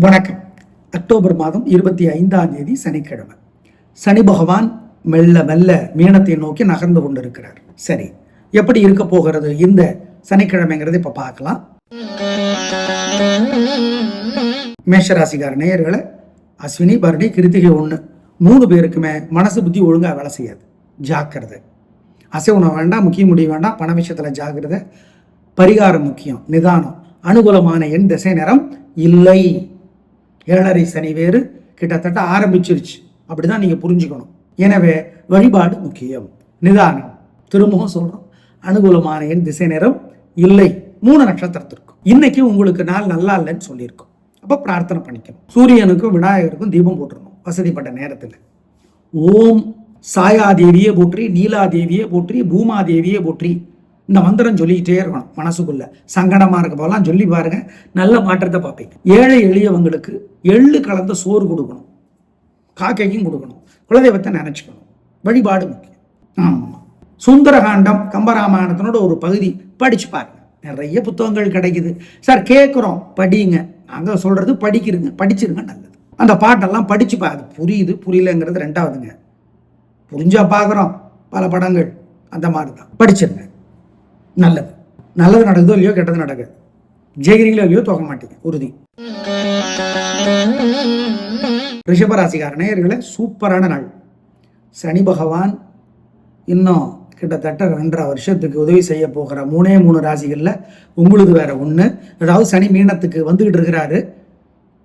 வணக்கம். அக்டோபர் மாதம் இருபத்தி ஐந்தாம் தேதி சனிக்கிழமை. சனி பகவான் மெல்ல மெல்ல மீனத்தை நோக்கி நகர்ந்து கொண்டிருக்கிறார். சரி எப்படி இருக்க போகிறது இந்த சனிக்கிழமைங்கிறத இப்ப பார்க்கலாம். மேஷராசிகார நேயர்களை அஸ்வினி பரணி கிருத்திகை ஒன்று மூணு பேருக்குமே மனசு புத்தி ஒழுங்கா வேலை செய்யாது. ஜாக்கிரதை. அசைவுணம் வேண்டாம் முக்கிய முடிவு வேண்டாம் பண விஷயத்துல ஜாக்கிரதை. பரிகாரம் முக்கியம் நிதானம். அனுகூலமான எண் திசை நேரம் இல்லை. ஏழரை சனி வேறு கிட்டத்தட்ட ஆரம்பிச்சிருச்சு. அப்படிதான் நீங்க புரிஞ்சுக்கணும். எனவே வழிபாடு முக்கியம். நிதானம். திரும்பவும் சொல்றோம். அனுகூலமான என் திசை நேரம் இல்லை. மூணு நட்சத்திரத்திற்கும். இன்னைக்கு உங்களுக்கு நாள் நல்லா இல்லைன்னு சொல்லியிருக்கோம். அப்போ பிரார்த்தனை பண்ணிக்கணும். சூரியனுக்கும் விநாயகருக்கும் தீபம் போட்டுருணும் வசதிப்பட்ட நேரத்தில். ஓம் சாயாதேவியே போற்றி நீலாதேவியே போற்றி பூமாதேவியே போற்றி. இந்த மந்திரம் சொல்லிக்கிட்டே இருக்கணும் மனசுக்குள்ள. சங்கடமா இருக்க போதெல்லாம் சொல்லி பாருங்க. நல்ல மாற்றத்தை பார்ப்பீங்க. ஏழை எளியவங்களுக்கு எள்ளு கலந்த சோறு கொடுக்கணும். காக்கைக்கும் கொடுக்கணும். குலதெய்வத்தை நினைச்சுக்கணும். வழிபாடு முக்கியம். ஆமாம் சுந்தரகாண்டம் கம்பராமாயணத்தினோட ஒரு பகுதி படிச்சு பாருங்க. நிறைய புத்தகங்கள் கிடைக்குது. சார் கேட்குறோம் படிங்க. நாங்கள் சொல்கிறது படிக்கிறங்க படிச்சிருங்க நல்லது. அந்த பாட்டெல்லாம் படிச்சு பா. அது புரியுது. புரியலங்கிறது ரெண்டாவதுங்க. புரிஞ்சா பார்க்குறோம் பல படங்கள். அந்த மாதிரி தான். படிச்சிருங்க. நல்லது. நல்லது நடக்குதோ இல்லையோ கெட்டது நடக்குது. ஜெயிக்கிறீங்களோ இல்லையோ தோக்க மாட்டீங்க. உறுதி. ரிஷபராசிக்கார நேயர்களே சூப்பரான நாள். சனி பகவான் இன்னும் கிட்டத்தட்ட ரெண்டரை வருஷத்துக்கு உதவி செய்ய போகிற மூணே மூணு ராசிகளில் உங்களுக்கு வேற ஒன்று அதாவது சனி மீனத்துக்கு வந்துக்கிட்டு இருக்கிறாரு.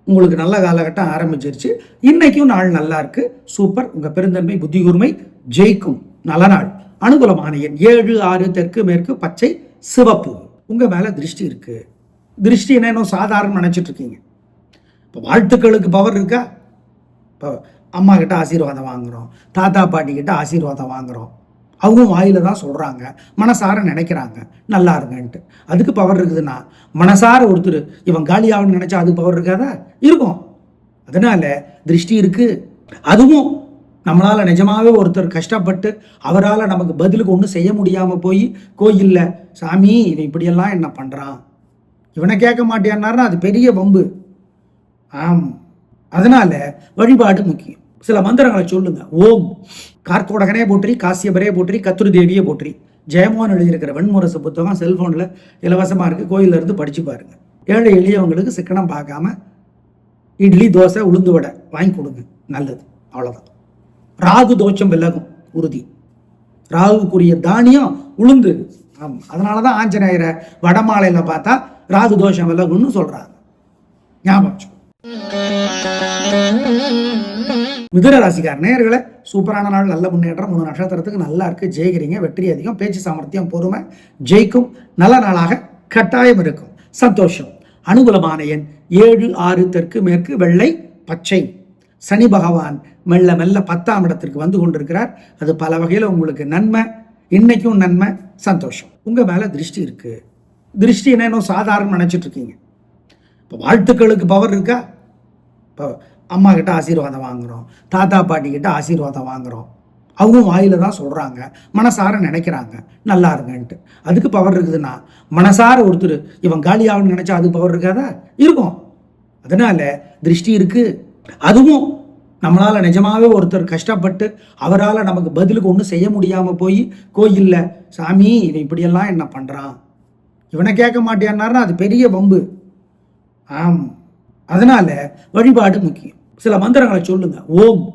உங்களுக்கு நல்ல காலகட்டம் ஆரம்பிச்சிருச்சு. இன்னைக்கும் நாள் நல்லா இருக்கு. சூப்பர். உங்கள் பெருந்தன்மை புத்தி கூர்மை ஜெயிக்கும். நல்ல நாள். அனுகூலமான எண் ஏழு ஆறு தெற்கு மேற்கு பச்சை சிவப்பு. உங்கள் மேலே திருஷ்டி இருக்குது திருஷ்டி என்ன சாதாரணம் சாதாரண இருக்கீங்க. இப்போ வாழ்த்துக்களுக்கு பவர் இருக்கா? இப்போ அம்மா கிட்ட ஆசீர்வாதம் வாங்குறோம். தாத்தா பாட்டி கிட்ட ஆசீர்வாதம் வாங்குறோம். அவங்க வாயில தான் சொல்கிறாங்க மனசார நினைக்கிறாங்க. நல்லா இருங்கன்ட்டு. அதுக்கு பவர் இருக்குதுன்னா மனசார ஒருத்தர் இவன் காலியாகணும்னு நினச்சா அதுக்கு பவர் இருக்காதா? இருக்கும். அதனால திருஷ்டி இருக்குது அதுவும் நம்மளால் நிஜமாகவே ஒருத்தர் கஷ்டப்பட்டு அவரால் நமக்கு பதிலுக்கு ஒன்றும் செய்ய முடியாமல் போய் கோயிலில் சாமி இவன் இப்படியெல்லாம் என்ன பண்ணுறான் இவனை கேட்க மாட்டேன்னாருன்னா அது பெரிய வம்பு. ஆம். அதனால் வழிபாடு முக்கியம். சில மந்திரங்களை சொல்லுங்க. ஓம். கார்கோடகனே போற்றி காசியபரே போற்றி கத்துரு தேவியே போற்றி. ஜெயமோகன் எழுதியிருக்கிற வெண்முரசு புத்தகம் செல்ஃபோனில் இலவசமாக இருக்குது கோயிலேருந்து இருந்து படிச்சு பாருங்க. ஏழை எளியவங்களுக்கு சிக்கனம் பார்க்காம இட்லி தோசை உளுந்து வடை வாங்கி கொடுங்க. நல்லது. அவ்வளோதான் ராகு தோஷம் விலகும் உறுதி. ராகுக்குரிய தானியம் உளுந்து. ஆமாம் அதனால தான் ஆஞ்சநேயரை வடமாலையில் பார்த்தா ராகு தோஷம் விலகும்னு சொல்கிறாங்க ஞாபகம் மிதுர ராசிக்கார் நேர்களை சூப்பரான நாள் நல்ல முன்னேற்றம் மூணு நட்சத்திரத்துக்கு நல்லா இருக்கு. ஜெயிக்கிறீங்க வெற்றி அதிகம் பேச்சு சாமர்த்தியம் பொறுமை ஜெயிக்கும் நல்ல நாளாக கட்டாயம் இருக்கும். சந்தோஷம். அனுகூலமான எண் ஏழு ஆறு தெற்கு மேற்கு வெள்ளை பச்சை. சனி பகவான் மெல்ல மெல்ல பத்தாம் இடத்திற்கு வந்து கொண்டிருக்கிறார். அது பல வகையில் உங்களுக்கு நன்மை இன்னைக்கும் நன்மை சந்தோஷம். உங்கள் மேலே திருஷ்டி இருக்குது திருஷ்டி என்ன சாதாரணம் சாதாரண இருக்கீங்க. இப்போ வாழ்த்துக்களுக்கு பவர் இருக்கா? இப்போ அம்மா கிட்ட ஆசீர்வாதம் வாங்குறோம். தாத்தா பாட்டி கிட்ட ஆசீர்வாதம் வாங்குறோம். அவங்க வாயில தான் சொல்கிறாங்க மனசார நினைக்கிறாங்க. நல்லா இருங்கன்ட்டு. அதுக்கு பவர் இருக்குதுன்னா மனசார ஒருத்தர் இவன் காலியாகணும்னு நினச்சா அதுக்கு பவர் இருக்காதா? இருக்கும். அதனால் திருஷ்டி இருக்குது அதுவும் நம்மளால் நிஜமாகவே ஒருத்தர் கஷ்டப்பட்டு அவரால் நமக்கு பதிலுக்கு ஒன்றும் செய்ய முடியாமல் போய் கோயில்ல சாமி இவன் இப்படியெல்லாம் என்ன பண்ணுறான் இவனை கேட்க மாட்டேன்னாருன்னா அது பெரிய வம்பு. ஆம். அதனால் வழிபாடு முக்கியம். சில மந்திரங்களை சொல்லுங்க. ஓம்.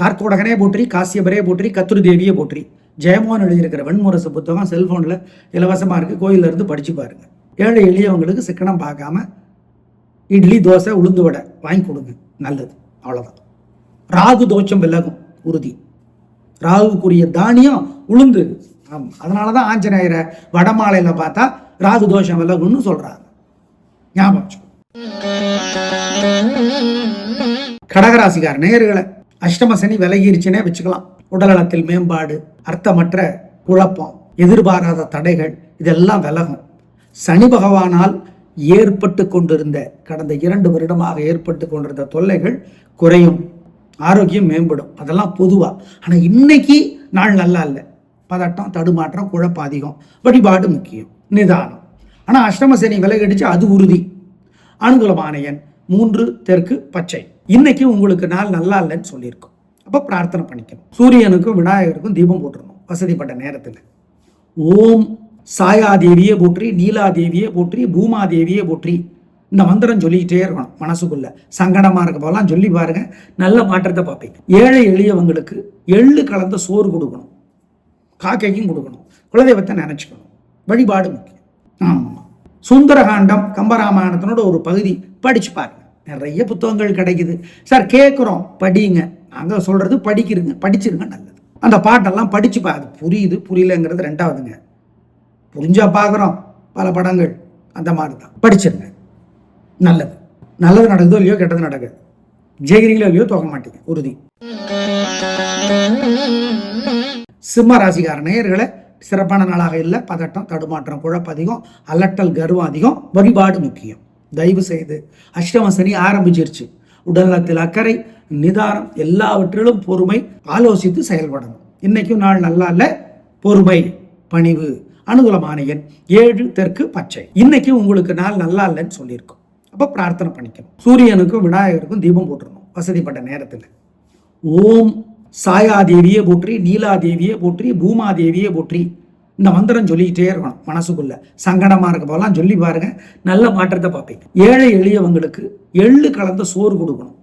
கார்கோடகனே போற்றி காசியபரே போற்றி கத்துரு தேவியே போற்றி. ஜெயமோகன் எழுதியிருக்கிற வெண்முரசு புத்தகம் செல்ஃபோனில் இலவசமாக இருக்குது கோயில்ல இருந்து படிச்சு ஏழை எளியவங்களுக்கு சிக்கனம் பார்க்காம இட்லி தோசை உளுந்து வடை வாங்கி கொடுங்க. நல்லது. அவ்வளோதான் ராகு தோஷம் விலகும். உறுதி. ராகுக்குரிய தானியம் உளுந்து. ஆமாம் அதனால தான் ஆஞ்சநேயரை வடமாலையில் பார்த்தா ராகு தோஷம் விலகும்னு சொல்கிறாங்க ஞாபகம் வச்சுக்கோ. கடகராசிக்கார நேயர்களை அஷ்டம சனி விலகிருச்சுனே வச்சுக்கலாம். உடல்நலத்தில் மேம்பாடு அர்த்தமற்ற குழப்பம் எதிர்பாராத தடைகள் இதெல்லாம் விலகும். சனி பகவானால் ஏற்பட்டு கொண்டிருந்த கடந்த இரண்டு வருடமாக ஏற்பட்டு கொண்டிருந்த தொல்லைகள் குறையும் ஆரோக்கியம் மேம்படும். அதெல்லாம் பொதுவாக ஆனால் இன்னைக்கு நாள் நல்லா இல்லை. பதட்டம் தடுமாற்றம் குழப்பம் அதிகம். வழிபாடு முக்கியம். நிதானம். ஆனால் அஷ்டமசேனி விலகடிச்சு அது உறுதி. அனுகூலமான மூன்று தெற்கு பச்சை. இன்னைக்கு உங்களுக்கு நாள் நல்லா இல்லைன்னு சொல்லியிருக்கோம். அப்போ பிரார்த்தனை பண்ணிக்கணும். சூரியனுக்கும் விநாயகருக்கும் தீபம் போட்டுருணும் வசதிப்பட்ட நேரத்தில். ஓம் சாயாதேவியே போற்றி நீலாதேவியே போற்றி பூமாதேவியே போற்றி. இந்த மந்திரம் சொல்லிக்கிட்டே இருக்கணும் மனசுக்குள்ள. சங்கடமா இருக்க போலாம் சொல்லி பாருங்க. நல்ல மாற்றத்தை பார்ப்பீங்க ஏழை எளியவங்களுக்கு எள்ளு கலந்த சோறு கொடுக்கணும். காக்கைக்கும் கொடுக்கணும். குலதெய்வத்தை நினைச்சுக்கணும். வழிபாடு முக்கியம். ஆமாம் சுந்தரகாண்டம் கம்பராமாயணத்தினோட ஒரு பகுதி படிச்சு பாருங்க. நிறைய புத்தகங்கள் கிடைக்குது. சார் கேட்குறோம் படிங்க. நாங்கள் சொல்றது படிக்கிறீங்க படிச்சிருங்க நல்லது. அந்த பாட்டெல்லாம் படிச்சு பா அது புரியுது புரியலங்கிறது ரெண்டாவதுங்க. புரிஞ்சா பார்க்குறோம். பல படங்கள். அந்த மாதிரி தான். படிச்சிருங்க. நல்லது. நல்லது நடக்குதோ இல்லையோ கெட்டது நடக்குது. ஜெயிக்கிறீங்களோ இல்லையோ தோக்க மாட்டீங்க. உறுதி. சிம்ம ராசிக்கார நேயர்களை சிறப்பான நாளாக இல்லை. பதட்டம் தடுமாற்றம் குழப்பம் அதிகம். அலட்டல் கர்வம் அதிகம். வழிபாடு முக்கியம். தயவு செய்து அஷ்டம சனி ஆரம்பிச்சிருச்சு. உடல்நலத்தில் அக்கறை நிதானம் எல்லாவற்றிலும் பொறுமை. ஆலோசித்து செயல்படணும். இன்னைக்கும் நாள் நல்லா இல்லை. பொறுமை பணிவு. அனுகூலமான எண் ஏழு தெற்கு பச்சை. இன்னைக்கு உங்களுக்கு நாள் நல்லா இல்லைன்னு சொல்லியிருக்கோம். அப்போ பிரார்த்தனை பண்ணிக்கணும். சூரியனுக்கும் விநாயகருக்கும் தீபம் போட்டுருணும் வசதிப்பட்ட நேரத்தில். ஓம் சாயாதேவியே போற்றி நீலாதேவியே போற்றி பூமாதேவியே போற்றி. இந்த மந்திரம் சொல்லிக்கிட்டே இருக்கணும் மனசுக்குள்ள. சங்கடமா இருக்க போலாம் சொல்லி பாருங்க. நல்ல மாற்றத்தை பார்ப்பீங்க. ஏழை எளியவங்களுக்கு எள்ளு கலந்த சோறு கொடுக்கணும்.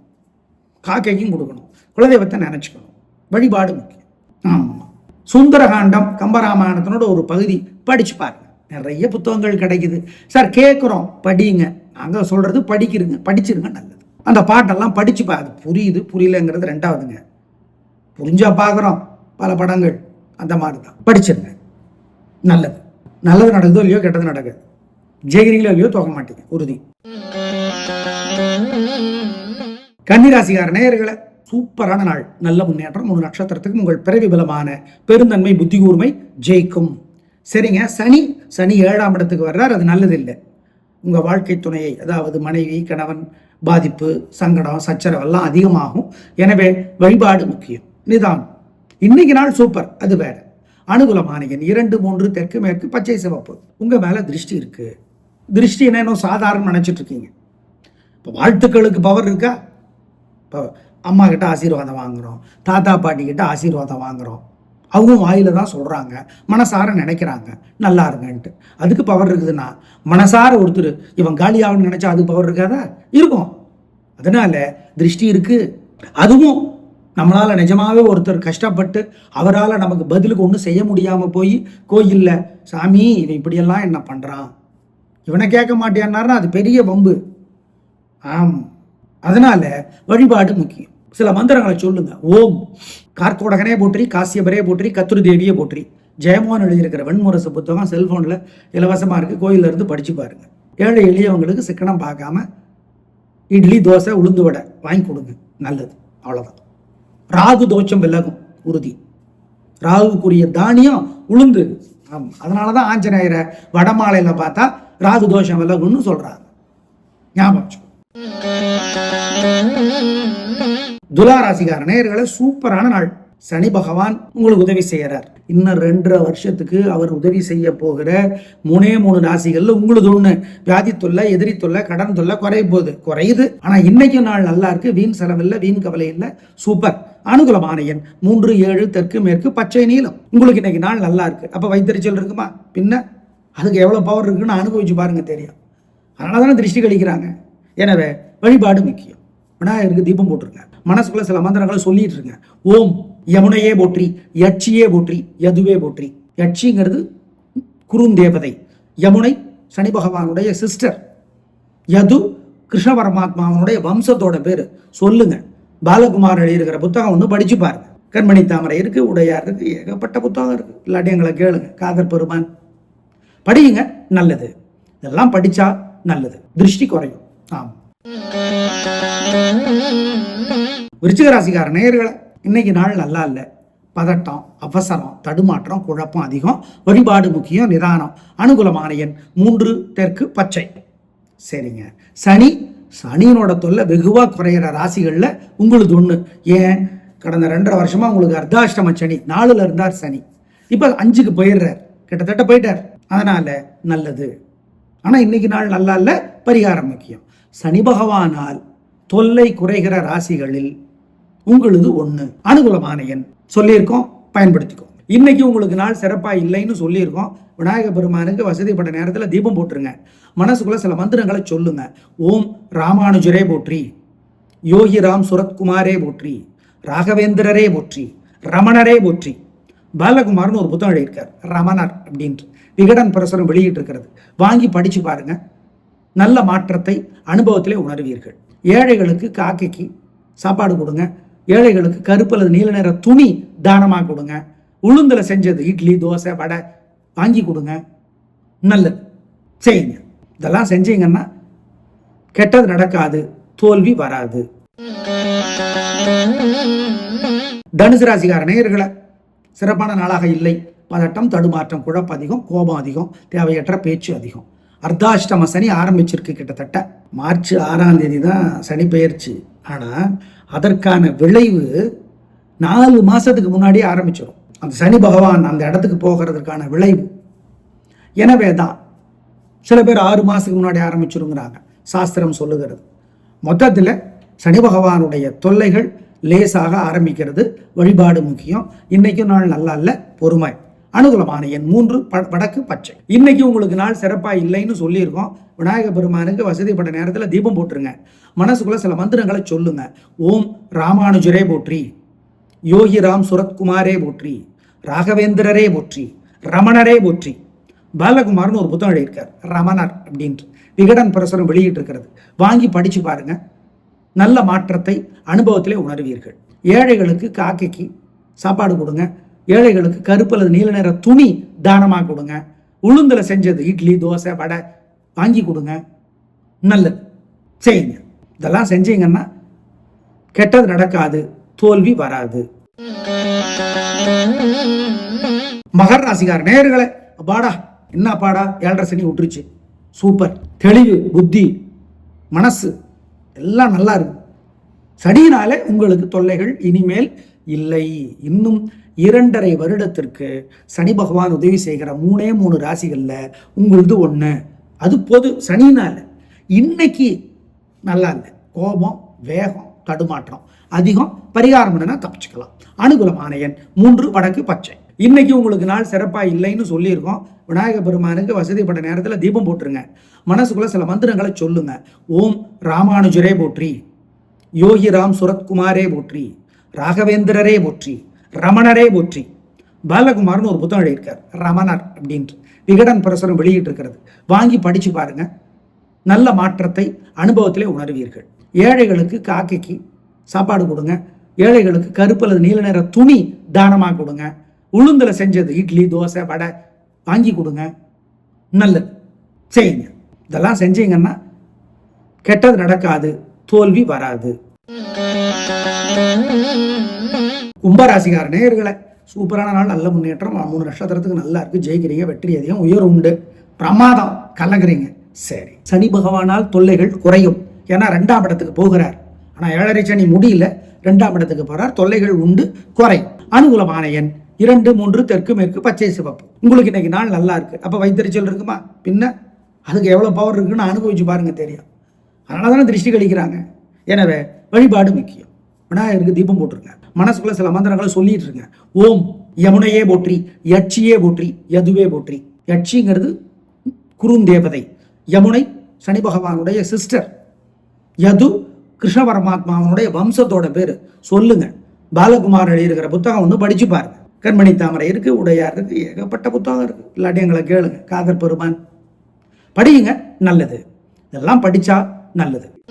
காக்கைக்கும் கொடுக்கணும். குலதெய்வத்தை நினைச்சுக்கணும். வழிபாடு முக்கியம். ஆமாம் சுந்தரகாண்டம் கம்பராமாயணத்தினோட ஒரு பகுதி. படிச்சு பாருங்க. நிறைய புத்தகங்கள் கிடைக்குது. சார் கேட்குறோம் படிங்க. நாங்கள் சொல்கிறது படிக்கிறங்க படிச்சிருங்க நல்லது. அந்த பாட்டெல்லாம் படிச்சு பா. அது புரியுது. புரியலங்கிறது ரெண்டாவதுங்க. புரிஞ்சா பார்க்குறோம் பல படங்கள். அந்த மாதிரி தான் படிச்சிருங்க. நல்லது. நல்லது நடக்குதோ இல்லையோ கெட்டது நடக்குது. ஜெயிக்கிறீங்களோ இல்லையோ தோக்க மாட்டீங்க. உறுதி. கன்னிராசிகார நேயர்களை சூப்பரான நாள். நல்ல முன்னேற்றம். மூணு நட்சத்திரத்துக்கு உங்கள் பிறவி பலமான பெருந்தன்மை புத்தி கூர்மை ஜெயிக்கும். சரிங்க. சனி சனி ஏழாம் இடத்துக்கு வர்றார். அது நல்லது இல்லை உங்கள் வாழ்க்கை துணையை அதாவது மனைவி கணவன் பாதிப்பு சங்கடம் சச்சரவெல்லாம் அதிகமாகும். எனவே வழிபாடு முக்கியம். நிதானம். இன்னைக்கு நாள் சூப்பர் அது வேற. அனுகூலமான எண் இரண்டு மூன்று தெற்கு மேற்கு பச்சை சிவப்பு. உங்கள் மேலே திருஷ்டி இருக்கு. திருஷ்டி என்ன சாதாரணம் நினச்சிட்டு இருக்கீங்க. இப்போ வாழ்த்துக்களுக்கு பவர் இருக்கா? இப்போ அம்மா கிட்ட ஆசீர்வாதம் வாங்குறோம். தாத்தா பாட்டி கிட்ட ஆசீர்வாதம் வாங்குறோம். அவங்க வாயில தான் சொல்கிறாங்க மனசார நினைக்கிறாங்க. நல்லா இருங்கன்ட்டு. அதுக்கு பவர் இருக்குதுன்னா மனசார ஒருத்தர் இவன் காலியாகணும்னு நினச்சா அதுக்கு பவர் இருக்காதா? இருக்கும். அதனால திருஷ்டி இருக்குது அதுவும் நம்மளால் நிஜமாகவே ஒருத்தர் கஷ்டப்பட்டு அவரால் நமக்கு பதிலுக்கு ஒன்றும் செய்ய முடியாமல் போய் கோயிலில் சாமி இவன் இப்படியெல்லாம் என்ன பண்ணுறான் இவனை கேட்க மாட்டேன்னாருன்னா அது பெரிய வம்பு. ஆம். அதனால் வழிபாடு முக்கியம். சில மந்திரங்களை சொல்லுங்க. ஓம் கார்கோடகனே போற்றி காசியபரே போற்றி கத்துரு தேவியே போற்றி. ஜெயமோகன் எழுதியிருக்கிற வெண்முரசு புத்தகம் செல்போனில் இலவசமாக இருக்குது கோயில்ல இருந்து படிச்சு பாருங்க. ஏழை எளியவங்களுக்கு சிக்கனம் பார்க்காம இட்லி தோசை உளுந்து வடை வாங்கி கொடுங்க. நல்லது. அவ்வளோதான் ராகு தோஷம் விலகும். உறுதி. ராகுக்குரிய தானியம் உளுந்து. ஆமாம் அதனால தான் ஆஞ்சநேயரை வடமாலையில் பார்த்தா ராகு தோஷம் விலகும்னு சொல்றாங்க. ஞாபகம் துலா ராசிக்கார நேயர்களை சூப்பரான நாள். சனி பகவான் உங்களுக்கு உதவி செய்யறார். இன்னும் ரெண்டரை வருஷத்துக்கு அவர் உதவி செய்ய போகிற மூணே மூணு ராசிகள்ல உங்களுக்கு ஒண்ணு. வியாதி தொல்லை எதிரி தொல்லை கடன் தொல்லை குறைய போகுது குறையுது. ஆனா இன்னைக்கு நாள் நல்லா இருக்கு. வீண் செலவில்லை வீண் கவலை இல்லை. சூப்பர். அனுகூலமான எண். மூன்று ஏழு தெற்கு மேற்கு பச்சை நீளம் உங்களுக்கு இன்னைக்கு நாள் நல்லா இருக்கு. அப்ப வைத்தறிச்சல் இருக்குமா? பின்ன அதுக்கு எவ்வளவு பவர் இருக்குன்னு அனுபவிச்சு பாருங்க தெரியும். அதனால தானே திருஷ்டி கழிக்கிறாங்க. எனவே வழிபாடு முக்கியம். விநாயகருக்கு தீபம் போட்டிருக்காங்க மனசுக்குள்ள சில மந்திரங்களை சொல்லிட்டு இருங்க. ஓம் யமுனையே போற்றி யட்சியே போற்றி யதுவே போற்றி. யட்சிங்கிறது குறுந்தேவதை யமுனை சனி பகவானுடைய சிஸ்டர் யது கிருஷ்ண பரமாத்மாவனுடைய வம்சத்தோட பேர். சொல்லுங்க. பாலகுமார் எழுதியிருக்கிற புத்தகம் ஒன்று படிச்சு பாருங்க. கண்மணி தாமரை இருக்கு உடையார் இருக்கு ஏகப்பட்ட புத்தகம் இருக்கு. இல்லாட்டி எங்களை கேளுங்க. காதர் பெருமான். படியுங்க. நல்லது. இதெல்லாம் படிச்சா நல்லது. திருஷ்டி குறையும். ஆம். விருச்சிக ராசிக்கார நேயர்களை இன்னைக்கு நாள் நல்லா இல்லை. பதட்டம் அவசரம் தடுமாற்றம் குழப்பம் அதிகம். வழிபாடு முக்கியம் நிதானம். அனுகூலமான எண் மூன்று தெற்கு பச்சை. சரிங்க. சனி சனியினோட தொல்லை வெகுவாக குறையிற ராசிகளில் உங்களுக்கு ஒன்று ஏன்? கடந்த ரெண்டரை வருஷமா உங்களுக்கு அர்த்தாஷ்டம சனி நாலுல இருந்தார் சனி. இப்போ அஞ்சுக்கு போயிடுறார். கிட்டத்தட்ட போயிட்டார். அதனால் நல்லது. ஆனால் இன்னைக்கு நாள் நல்லா இல்லை பரிகாரம் முக்கியம். சனி பகவானால் தொல்லை குறைகிற ராசிகளில் உங்களது ஒண்ணு அனுகூலமான எண். சொல்லியிருக்கோம் பயன்படுத்திக்கோ இன்னைக்கு உங்களுக்கு நாள் சிறப்பா இல்லைன்னு சொல்லியிருக்கோம். விநாயகர் பெருமானுக்கு வசதிப்பட்ட நேரத்தில் தீபம் போட்டுருங்க. மனசுக்குள்ள சில மந்திரங்களை சொல்லுங்க. ஓம் ராமானுஜரே போற்றி. யோகி ராம் சுரத்குமாரே போற்றி. ராகவேந்திரரே போற்றி. ரமணரே போற்றி. பாலகுமார்னு ஒரு புத்தகம் எழுதியிருக்கார். ரமணர் அப்படின்ட்டு. விகடன் பிரசுரம் வெளியிட்டு இருக்கிறது வாங்கி படிச்சு பாருங்க. நல்ல மாற்றத்தை அனுபவத்திலே உணர்வீர்கள். ஏழைகளுக்கு காக்கைக்கு சாப்பாடு கொடுங்க. ஏழைகளுக்கு கருப்பு அல்லது நீல நிற துணி தானமாக கொடுங்க. உளுந்தில் செஞ்சது இட்லி தோசை வடை வாங்கி கொடுங்க. நல்லது. செய்யுங்க. இதெல்லாம் செஞ்சீங்கன்னா கெட்டது நடக்காது. தோல்வி வராது. தனுசு ராசிகார நேயர்களை சிறப்பான நாளாக இல்லை. பதட்டம் தடுமாற்றம் குழப்பம் அதிகம் கோபம் அதிகம் தேவையற்ற பேச்சு அதிகம். அர்த்தாஷ்டம சனி ஆரம்பிச்சிருக்கு கிட்டத்தட்ட. மார்ச் ஆறாம் தேதி தான் சனி பெயர்ச்சி. ஆனால் அதற்கான விளைவு நாலு மாதத்துக்கு முன்னாடியே ஆரம்பிச்சிடும் அந்த சனி பகவான் அந்த இடத்துக்கு போகிறதுக்கான விளைவு. எனவே தான் சில பேர் ஆறு மாதத்துக்கு முன்னாடி ஆரம்பிச்சிருங்கிறாங்க. சாஸ்திரம் சொல்லுகிறது. மொத்தத்தில் சனி பகவானுடைய தொல்லைகள் லேசாக ஆரம்பிக்கிறது. வழிபாடு முக்கியம். இன்றைக்கும் நாள் நல்லா இல்லை பொறுமை. அனுகூலமான எண் மூன்று வடக்கு பச்சை. இன்னைக்கு உங்களுக்கு நாள் சிறப்பா இல்லைன்னு சொல்லியிருக்கோம். விநாயக பெருமானுக்கு வசதிப்பட்ட நேரத்தில் தீபம் போட்டுருங்க. மனசுக்குள்ள சில மந்திரங்களை சொல்லுங்க. ஓம் ராமானுஜரே போற்றி. யோகி ராம் சுரத்குமாரே போற்றி. ராகவேந்திரரே போற்றி. ரமணரே போற்றி. பாலகுமார்னு ஒரு புத்தகம் எழுதியிருக்கார். ரமணர் அப்படின்ட்டு. விகடன் பிரசுரம் வெளியிட்டு இருக்கிறது வாங்கி படிச்சு பாருங்க. நல்ல மாற்றத்தை அனுபவத்திலே உணர்வீர்கள். ஏழைகளுக்கு காக்கைக்கு சாப்பாடு கொடுங்க. ஏழைகளுக்கு கருப்பு அல்லது நீல நிற துணி தானமாக கொடுங்க. உளுந்துல செஞ்சது இட்லி தோசை வடை வாங்கி கொடுங்க. நல்லது. செய்யுங்க. இதெல்லாம் செஞ்சீங்கன்னா கெட்டது நடக்காது. தோல்வி வராது. மகர் ராசிகார் நேர்களை அப்பாடா என்ன பாடா ஏழரை சனி விட்டுருச்சு சூப்பர். தெளிவு புத்தி மனசு எல்லாம் நல்லா இருக்கு. சனியினால உங்களுக்கு தொல்லைகள் இனிமேல் இல்லை. இன்னும் இரண்டரை வருடத்திற்கு சனி பகவான் உதவி செய்கிற மூணே மூணு ராசிகளில் உங்களுது ஒன்று அது பொது சனினால் இன்னைக்கு நல்லா இல்லை. கோபம் வேகம் தடுமாற்றம் அதிகம். பரிகாரம் பண்ணுனா தப்பிச்சுக்கலாம். அனுகூலமான எண் மூன்று வடக்கு பச்சை. இன்னைக்கு உங்களுக்கு நாள் சிறப்பாக இல்லைன்னு சொல்லியிருக்கோம். விநாயகர் பெருமானுக்கு வசதிப்பட்ட நேரத்தில் தீபம் போட்டுருங்க. மனசுக்குள்ள சில மந்திரங்களை சொல்லுங்க. ஓம் ராமானுஜரே போற்றி. யோகி ராம் சுரத்குமாரே போற்றி. ராகவேந்திரரே போற்றி ரமணரே போற்றி. பாலகுமார்னு ஒரு புத்தகம் எழுதியிருக்கார் ரமணர் அப்படின்ட்டு. விகடன் பிரசுரம் வெளியிட்டு இருக்கிறது வாங்கி படித்து பாருங்க. நல்ல மாற்றத்தை அனுபவத்திலே உணர்வீர்கள். ஏழைகளுக்கு காக்கைக்கு சாப்பாடு கொடுங்க. ஏழைகளுக்கு கருப்பு அல்லது நீல நிற துணி தானமாக கொடுங்க. உளுந்தில் செஞ்சது இட்லி தோசை வடை வாங்கி கொடுங்க. நல்லது. செய்யுங்க. இதெல்லாம் செஞ்சீங்கன்னா கெட்டது நடக்காது. தோல்வி வராது. கும்பராசிகார நேயர்களை சூப்பரான நாள் நல்ல முன்னேற்றம் மூணு நட்சத்திரத்துக்கு நல்லா இருக்கு. ஜெயிக்கிறீங்க வெற்றி அதிகம் உயர் உண்டு. பிரமாதம் கலங்குறீங்க. சரி. சனி பகவானால் தொல்லைகள் குறையும். ஏன்னா ரெண்டாம் இடத்துக்கு போகிறார். ஆனா ஏழரை சனி முடியல ரெண்டாம் இடத்துக்கு போறார். தொல்லைகள் உண்டு குறையும். அனுகூலமான எண் இரண்டு மூன்று தெற்கு மேற்கு பச்சை சிவப்பு. உங்களுக்கு இன்னைக்கு நாள் நல்லா இருக்கு. அப்ப வைத்தறிச்சல் இருக்குமா? பின்ன அதுக்கு எவ்வளவு பவர் இருக்குன்னு அனுபவிச்சு பாருங்க தெரியும். அதனால தானே திருஷ்டி கழிக்கிறாங்க. எனவே வழிபாடு முக்கியம். விநாயகருக்கு தீபம் போட்டுருங்க மனசுக்குள்ள சில மந்திரங்களை சொல்லிட்டு இருங்க ஓம் யமுனையே போற்றி யட்சியே போற்றி யதுவே போற்றி. யட்சிங்கிறது குறுந்தேவதை யமுனை சனி பகவானுடைய சிஸ்டர் யது கிருஷ்ண பரமாத்மாவனுடைய வம்சத்தோட பேர். சொல்லுங்க. பாலகுமார் எழுதியிருக்கிற புத்தகம் ஒன்று படிச்சு பாருங்க. கண்மணி தாமரை இருக்கு உடையார் இருக்கு ஏகப்பட்ட புத்தகம் இருக்கு. இல்லாட்டி எங்களை கேளுங்க. காதர் பெருமான். படியுங்க. நல்லது. இதெல்லாம் படிச்சா நல்லது.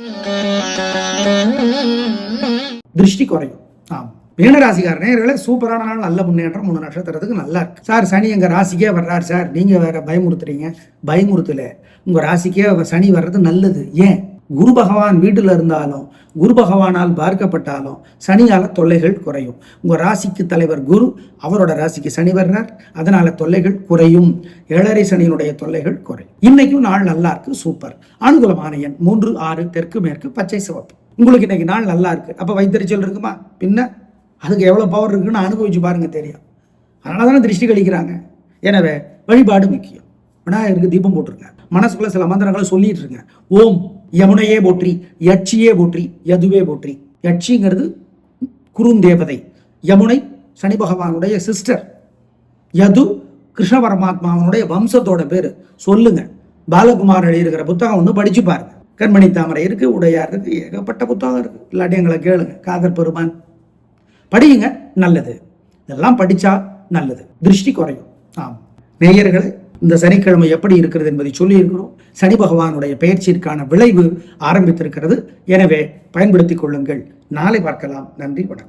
திருஷ்டி குறையும். ஆம். மீனராசிக்கார நேர்களை சூப்பரான நாள் நல்ல முன்னேற்றம் மூணு நட்சத்திரத்துக்கு நல்லா இருக்கு. சார் சனி எங்க ராசிக்கே வர்றார் சார். நீங்க வேற பயமுறுத்துறீங்க. பயமுறுத்தல. உங்க ராசிக்கே சனி வர்றது நல்லது. ஏன்? குரு பகவான் வீட்டில் இருந்தாலும் குரு பகவானால் பார்க்கப்பட்டாலும் சனியால் தொல்லைகள் குறையும். உங்கள் ராசிக்கு தலைவர் குரு அவரோட ராசிக்கு சனி வர்றார். அதனால் தொல்லைகள் குறையும். ஏழரை சனியினுடைய தொல்லைகள் குறையும். இன்னைக்கும் நாள் நல்லா இருக்கு சூப்பர். அனுகூலமான எண் மூன்று ஆறு தெற்கு மேற்கு பச்சை சிவப்பு. உங்களுக்கு இன்னைக்கு நாள் நல்லா இருக்கு. அப்போ வைத்தறிச்சல் இருக்குமா? பின்ன அதுக்கு எவ்வளோ பவர் இருக்குன்னு அனுபவிச்சு பாருங்க தெரியும். அதனால தானே திருஷ்டி கழிக்கிறாங்க. எனவே வழிபாடு முக்கியம். விநாயகருக்கு தீபம் போட்டுருங்க மனசுக்குள்ள சில மந்திரங்களை சொல்லிட்டு இருங்க. ஓம் யமுனையே போற்றி யட்சியே போற்றி யதுவே போற்றி. யட்சிங்கிறது குறுந்தேவதை யமுனை சனி பகவானுடைய சிஸ்டர் யது கிருஷ்ண பரமாத்மாவனுடைய வம்சத்தோட பேர். சொல்லுங்க. பாலகுமார் எழுதியிருக்கிற புத்தகம் ஒன்று படிச்சு பாருங்க. கண்மணி தாமரை இருக்கு உடையார் இருக்கு ஏகப்பட்ட புத்தகம் இருக்கு. இல்லாட்டி எங்களை கேளுங்க. காதர் பெருமான். படியுங்க. நல்லது. இதெல்லாம் படிச்சா நல்லது. திருஷ்டி குறையும். ஆம். நேயர்களே இந்த சனிக்கிழமை எப்படி இருக்கிறது என்பதை சொல்லியிருக்கிறோம். சனி பகவானுடைய பயிற்சியிற்கான விளைவு ஆரம்பித்திருக்கிறது. எனவே பயன்படுத்திக் கொள்ளுங்கள். நாளை பார்க்கலாம். நன்றி வணக்கம்.